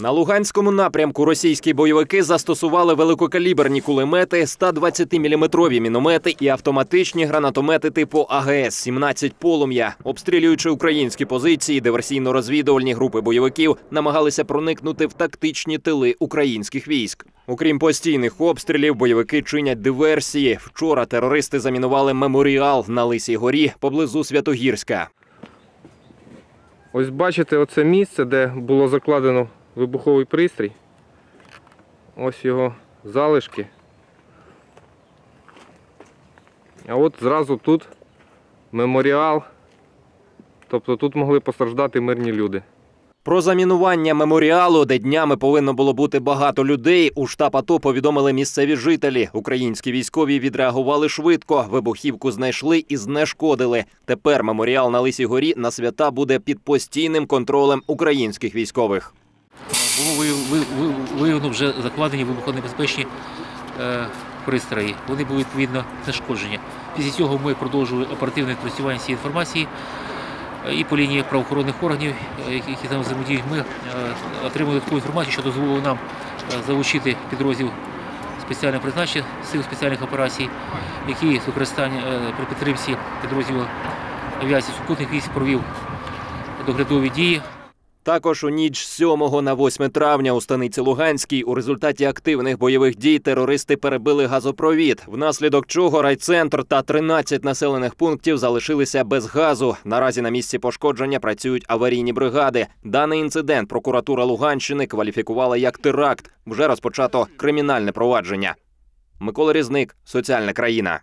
На Луганському напрямку російські бойовики застосували великокаліберні кулемети, 120-мм міномети і автоматичні гранатомети типу АГС-17 «Полум'я». Обстрілюючи українські позиції, диверсійно-розвідувальні групи бойовиків намагалися проникнути в тактичні тили українських військ. Окрім постійних обстрілів, бойовики чинять диверсії. Вчора терористи замінували меморіал на Лисій горі поблизу Святогірська. Ось бачите, оце місце, де було закладено вибуховий пристрій. Ось його залишки. А от зразу тут меморіал. Тобто тут могли постраждати мирні люди. Про замінування меморіалу, де днями повинно було бути багато людей, у штаб АТО повідомили місцеві жителі. Українські військові відреагували швидко. Вибухівку знайшли і знешкодили. Тепер меморіал на Лисій горі на свята буде під постійним контролем українських військових. Було вияв- ви- ви- виявлено вже закладені вибухонебезпечні е, пристрої. Вони були відповідно знешкоджені. Після цього ми продовжували оперативне відпрацювання цієї інформації е, і по лінії правоохоронних органів, е, які там взаємодіють, ми отримали таку інформацію, що дозволило нам залучити підрозділ спеціального призначення сил спеціальних операцій, які з використання при підтримці підрозділу авіації сухопутних військ провів доглядові дії. Також у ніч з 7 на 8 травня у станиці Луганській у результаті активних бойових дій терористи перебили газопровід, внаслідок чого райцентр та 13 населених пунктів залишилися без газу. Наразі на місці пошкодження працюють аварійні бригади. Даний інцидент прокуратура Луганщини кваліфікувала як теракт. Вже розпочато кримінальне провадження. Микола Різник, соціальна країна.